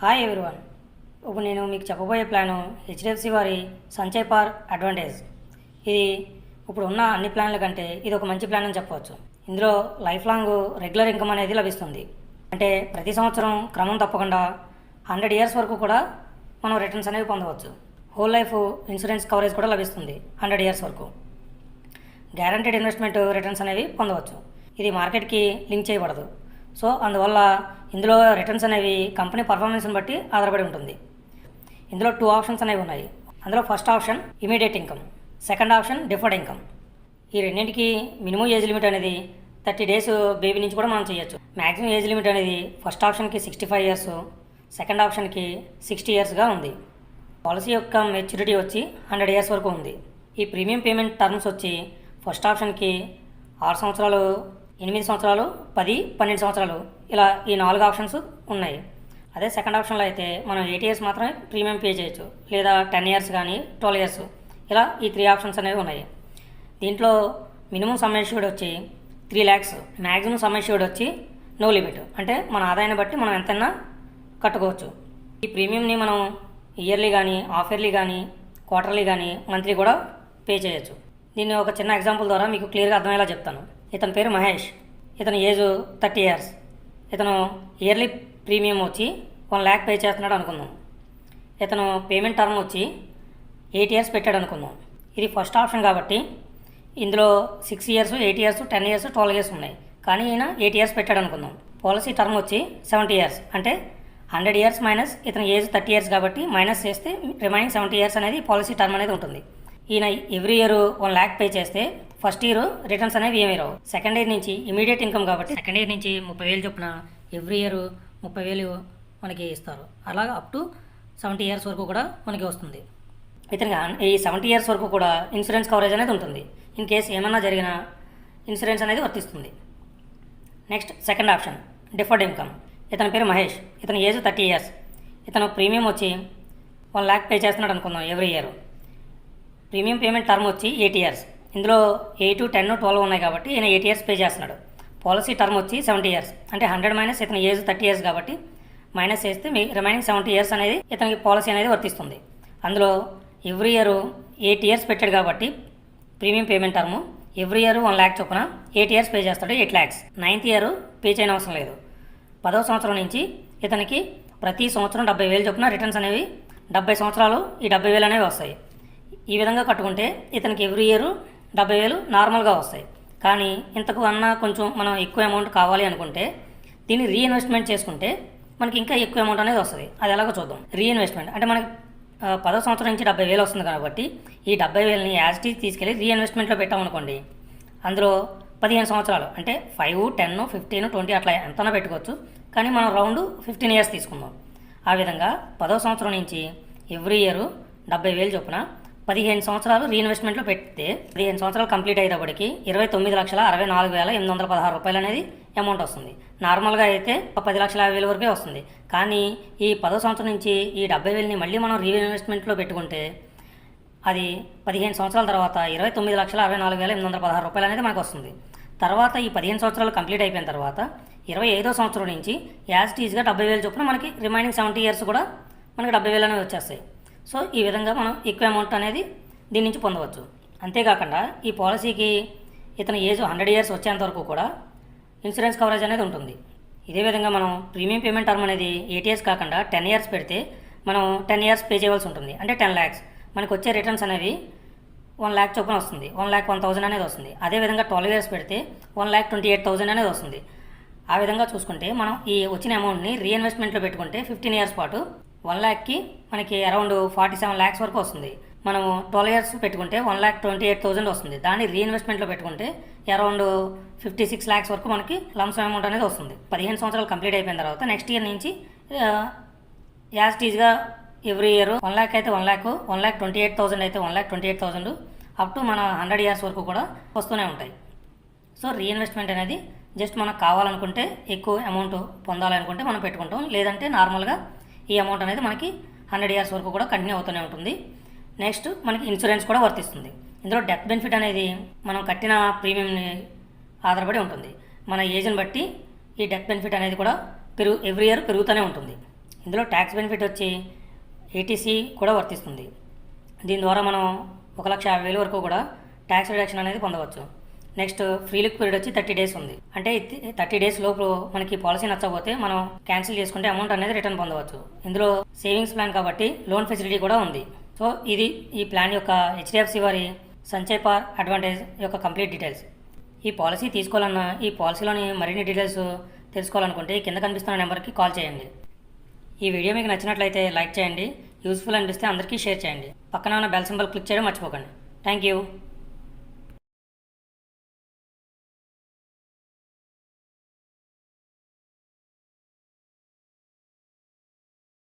Hi everyone ఇప్పుడు నేను మీకు చెప్పబోయే ప్లాను హెచ్డిఎఫ్సి వారి సంచయ్ పార్ అడ్వాంటేజ్ ఇది ఇప్పుడు ఉన్న అన్ని ప్లాన్ల కంటే ఇది ఒక మంచి ప్లాన్ అని చెప్పవచ్చు. ఇందులో లైఫ్ లాంగ్ రెగ్యులర్ ఇన్కమ్ అనేది లభిస్తుంది. అంటే ప్రతి సంవత్సరం క్రమం తప్పకుండా హండ్రెడ్ ఇయర్స్ వరకు కూడా మనం రిటర్న్స్ అనేవి పొందవచ్చు. హోల్ లైఫ్ ఇన్సూరెన్స్ కవరేజ్ కూడా లభిస్తుంది హండ్రెడ్ ఇయర్స్ వరకు. గ్యారంటీడ్ ఇన్వెస్ట్మెంట్ రిటర్న్స్ అనేవి పొందవచ్చు. ఇది మార్కెట్కి లింక్ చేయబడదు. సో అందువల్ల ఇందులో రిటర్న్స్ అనేవి కంపెనీ పర్ఫార్మెన్స్ని బట్టి ఆధారపడి ఉంటుంది. ఇందులో టూ ఆప్షన్స్ అనేవి ఉన్నాయి. అందులో first option immediate income second option deferred income ఈ రెండింటికి మినిమం ఏజ్ లిమిట్ అనేది థర్టీ డేస్ బేబీ నుంచి కూడా మనం చేయొచ్చు. మ్యాక్సిమం ఏజ్ లిమిట్ అనేది ఫస్ట్ ఆప్షన్కి సిక్స్టీ ఫైవ్ ఇయర్స్ సెకండ్ ఆప్షన్కి సిక్స్టీ ఇయర్స్గా ఉంది. పాలసీ యొక్క మెచ్యూరిటీ వచ్చి హండ్రెడ్ ఇయర్స్ వరకు ఉంది. ఈ ప్రీమియం పేమెంట్ టర్మ్స్ వచ్చి ఫస్ట్ ఆప్షన్కి ఆరు సంవత్సరాలు ఎనిమిది సంవత్సరాలు పది పన్నెండు సంవత్సరాలు. ఇలా ఈ నాలుగు ఆప్షన్స్ ఉన్నాయి. అదే సెకండ్ ఆప్షన్లో అయితే మనం ఎయిట్ ఇయర్స్ మాత్రమే ప్రీమియం పే చేయొచ్చు. లేదా టెన్ ఇయర్స్ కానీ ట్వెల్వ్ ఇయర్స్ ఇలా ఈ త్రీ ఆప్షన్స్ అనేవి ఉన్నాయి. దీంట్లో మినిమం సమ్ వచ్చి త్రీ ల్యాక్స్ మ్యాక్సిమం సమ్ వచ్చి నో లిమిట్ అంటే మన ఆదాయాన్ని బట్టి మనం ఎంతైనా కట్టుకోవచ్చు. ఈ ప్రీమియంని మనం ఇయర్లీ కానీ హాఫ్ ఇయర్లీ కానీ క్వార్టర్లీ కానీ మంత్లీ కూడా పే చేయొచ్చు. దీన్ని ఒక చిన్న ఎగ్జాంపుల్ ద్వారా మీకు క్లియర్గా అర్థమయ్యేలా చెప్తాను. ఇతని పేరు మహేష్. ఇతని ఏజ్ థర్టీ ఇయర్స్. ఇతను ఇయర్లీ ప్రీమియం వచ్చి వన్ ల్యాక్ పే చేస్తున్నాడు అనుకుందాం. ఇతను పేమెంట్ టర్మ్ వచ్చి ఎయిట్ ఇయర్స్ పెట్టాడు అనుకుందాం. ఇది ఫస్ట్ ఆప్షన్ కాబట్టి ఇందులో six years eight years ten years twelve years ఉన్నాయి. కానీ ఈయన ఎయిట్ ఇయర్స్ పెట్టాడు అనుకుందాం. పాలసీ టర్మ్ వచ్చి సెవెంటీ ఇయర్స్ అంటే హండ్రెడ్ ఇయర్స్ మైనస్ ఇతని ఏజ్ థర్టీ ఇయర్స్ కాబట్టి మైనస్ చేస్తే రిమైనింగ్ సెవెంటీ ఇయర్స్ అనేది పాలసీ టర్మ్ అనేది ఉంటుంది. ఈయన every year one lakh pay చేస్తే ఫస్ట్ ఇయర్ రిటర్న్స్ అనేవి ఏమీ రావు. సెకండ్ ఇయర్ నుంచి ఇమీడియట్ ఇన్కమ్ కాబట్టి సెకండ్ ఇయర్ నుంచి ముప్పై వేలు చొప్పున ఎవ్రీ ఇయర్ ముప్పై వేలు మనకి ఇస్తారు. అలాగా అప్ టు సెవెంటీ ఇయర్స్ వరకు కూడా మనకి వస్తుంది. ఇతనికి ఈ సెవెంటీ ఇయర్స్ వరకు కూడా ఇన్సూరెన్స్ కవరేజ్ అనేది ఉంటుంది. ఇన్ కేస్ ఏమన్నా జరిగినా ఇన్సూరెన్స్ అనేది వర్తిస్తుంది. Next second option deferred income. ఇతని పేరు మహేష్. ఇతని ఏజ్ థర్టీ ఇయర్స్. ఇతను ప్రీమియం వచ్చి వన్ ల్యాక్ పే చేస్తున్నాడు అనుకుందాం every year. Premium payment term వచ్చి ఎయిట్ ఇయర్స్. ఇందులో ఎయిట్ టెన్ ట్వెల్వ్ ఉన్నాయి కాబట్టి ఈయన ఎయిట్ ఇయర్స్ పే చేస్తున్నాడు. పాలసీ టర్మ్ వచ్చి సెవెంటీ ఇయర్స్. అంటే హండ్రెడ్ మైనస్ ఇతని ఏజ్ థర్టీ ఇయర్స్ కాబట్టి మైనస్ చేస్తే మీ రిమైనింగ్ సెవెంటీ ఇయర్స్ అనేది ఇతనికి పాలసీ అనేది వర్తిస్తుంది. అందులో ఎవ్రీ ఇయర్ ఎయిట్ ఇయర్స్ పెట్టాడు కాబట్టి premium payment term every year one lakh చొప్పున ఎయిట్ ఇయర్స్ పే చేస్తాడు eight lakhs. Ninth year pay చేయని అవసరం లేదు. పదవ సంవత్సరం నుంచి ఇతనికి ప్రతి సంవత్సరం డెబ్బై వేలు చొప్పున రిటర్న్స్ అనేవి డెబ్బై సంవత్సరాలు ఈ డెబ్బై వేలు అనేవి వస్తాయి. ఈ విధంగా కట్టుకుంటే ఇతనికి ఎవ్రీ ఇయర్ డెబ్బై వేలు నార్మల్గా వస్తాయి. కానీ ఇంతకు అన్న కొంచెం మనం ఎక్కువ అమౌంట్ కావాలి అనుకుంటే దీన్ని రీఇన్వెస్ట్మెంట్ చేసుకుంటే మనకి ఇంకా ఎక్కువ అమౌంట్ అనేది వస్తుంది. అది ఎలాగో చూద్దాం. రీఇన్వెస్ట్మెంట్ అంటే మనకి పదో సంవత్సరం నుంచి డెబ్బై వేలు వస్తుంది కాబట్టి ఈ డెబ్బై వేలని యాజ్ టీ తీసుకెళ్ళి రీఇన్వెస్ట్మెంట్లో పెట్టామనుకోండి అందులో పదిహేను సంవత్సరాలు అంటే ఫైవ్ టెన్ ఫిఫ్టీన్ ట్వంటీ అట్లా ఎంతనో పెట్టుకోవచ్చు. కానీ మనం రౌండ్ ఫిఫ్టీన్ ఇయర్స్ తీసుకుందాం. ఆ విధంగా పదో సంవత్సరం నుంచి ఎవ్రీ ఇయర్ డెబ్బై వేలు చొప్పున పదిహేను సంవత్సరాలు రీఇన్వెస్ట్మెంట్లో పెడితే పదిహేను సంవత్సరాలు కంప్లీట్ అయ్యేటప్పటికి ఇరవై తొమ్మిది లక్షల అరవై నాలుగు వేల ఎనిమిది వందల పదహారు రూపాయలు అనేది అమౌంట్ వస్తుంది. నార్మల్గా అయితే ఒక పది లక్షల యాభై వేల వరకే వస్తుంది. కానీ ఈ పదో సంవత్సరం నుంచి ఈ డెబ్బై వేలని మళ్ళీ మనం రీఇన్వెస్ట్మెంట్లో పెట్టుకుంటే అది పదిహేను సంవత్సరాల తర్వాత ఇరవై తొమ్మిది లక్షల అరవై నాలుగు వేల ఎనిమిది వందల పదహారు రూపాయలు అనేది మనకు వస్తుంది. తర్వాత ఈ పదిహేను సంవత్సరాలు కంప్లీట్ అయిపోయిన తర్వాత ఇరవై ఐదో సంవత్సరం నుంచి యాజ్ టీజ్గా డెబ్బై వేలు చొప్పున మనకి రిమైనింగ్ సెవెంటీ ఇయర్స్ కూడా మనకి డెబ్బై వేలు అనేవి వచ్చేస్తాయి. సో ఈ విధంగా మనం ఎక్కువ అమౌంట్ అనేది దీని నుంచి పొందవచ్చు. అంతేకాకుండా ఈ పాలసీకి ఇతని ఏజ్ హండ్రెడ్ ఇయర్స్ వచ్చేంత వరకు కూడా ఇన్సూరెన్స్ కవరేజ్ అనేది ఉంటుంది. ఇదే విధంగా మనం ప్రీమియం పేమెంట్ టర్మ్ అనేది ఎయిట్ ఇయర్స్ కాకుండా టెన్ ఇయర్స్ పెడితే మనం టెన్ ఇయర్స్ పే చేయవలసి ఉంటుంది. అంటే టెన్ ల్యాక్స్ మనకు వచ్చే రిటర్న్స్ అనేవి వన్ ల్యాక్ చొప్పున వస్తుంది. వన్ ల్యాక్ వన్ థౌసండ్ అనేది వస్తుంది. అదేవిధంగా ట్వెల్వ్ ఇయర్స్ పెడితే one lakh twenty eight thousand అనేది వస్తుంది. ఆ విధంగా చూసుకుంటే మనం ఈ వచ్చిన అమౌంట్ని రీఇన్వెస్ట్మెంట్లో పెట్టుకుంటే ఫిఫ్టీన్ ఇయర్స్ పాటు వన్ ల్యాక్కి మనకి అరౌండ్ ఫార్టీ సెవెన్ ల్యాక్స్ వరకు వస్తుంది. మనము ట్వెల్వ్ ఇయర్స్ పెట్టుకుంటే one lakh twenty eight thousand వస్తుంది. దాన్ని రీఇన్వెస్ట్మెంట్లో పెట్టుకుంటే అరౌండ్ ఫిఫ్టీ సిక్స్ ల్యాక్స్ వరకు మనకి లంసం అమౌంట్ అనేది వస్తుంది. పదిహేను సంవత్సరాలు కంప్లీట్ అయిపోయిన తర్వాత నెక్స్ట్ ఇయర్ నుంచి యాజ్ టీజ్గా ఎవ్రీ ఇయర్ వన్ ల్యాక్ అయితే one lakh one lakh twenty eight thousand అయితే one lakh twenty eight thousand up to మన హండ్రెడ్ ఇయర్స్ వరకు కూడా వస్తూనే ఉంటాయి. సో రీఇన్వెస్ట్మెంట్ అనేది జస్ట్ మనకు కావాలనుకుంటే ఎక్కువ అమౌంట్ పొందాలనుకుంటే మనం పెట్టుకుంటాం. లేదంటే నార్మల్గా ఈ అమౌంట్ అనేది మనకి హండ్రెడ్ ఇయర్స్ వరకు కూడా కంటిన్యూ అవుతూనే ఉంటుంది. నెక్స్ట్ మనకి ఇన్సూరెన్స్ కూడా వర్తిస్తుంది. ఇందులో డెత్ బెనిఫిట్ అనేది మనం కట్టిన ప్రీమియంని ఆధారపడి ఉంటుంది. మన ఏజ్ని బట్టి ఈ డెత్ బెనిఫిట్ అనేది కూడా పెరుగు ఎవ్రీ ఇయర్ పెరుగుతూనే ఉంటుంది. ఇందులో ట్యాక్స్ బెనిఫిట్ వచ్చి ఏటీసీ కూడా వర్తిస్తుంది. దీని ద్వారా మనం ఒక లక్ష యాభై వేల వరకు కూడా ట్యాక్స్ రిడక్షన్ అనేది పొందవచ్చు. నెక్స్ట్ ఫ్రీ లుక్ పీరియడ్ వచ్చి థర్టీ డేస్ ఉంది. అంటే థర్టీ డేస్ లోపు మనకి పాలసీ నచ్చకపోతే మనం క్యాన్సిల్ చేసుకుంటే అమౌంట్ అనేది రిటర్న్ పొందవచ్చు. ఇందులో సేవింగ్స్ ప్లాన్ కాబట్టి లోన్ ఫెసిలిటీ కూడా ఉంది. సో ఇది ఈ ప్లాన్ యొక్క హెచ్డిఎఫ్సి వారి సంచయ్ పార్ అడ్వాంటేజ్ యొక్క కంప్లీట్ డీటెయిల్స్. ఈ పాలసీ తీసుకోవాలన్నా ఈ పాలసీలోని మరిన్ని డీటెయిల్స్ తెలుసుకోవాలనుకుంటే కింద కనిపిస్తున్న నెంబర్కి కాల్ చేయండి. ఈ వీడియో మీకు నచ్చినట్లయితే లైక్ చేయండి. యూస్ఫుల్ అనిపిస్తే అందరికీ షేర్ చేయండి. పక్కన ఉన్న బెల్ సింబల్ క్లిక్ చేయడం మర్చిపోకండి. Thank you.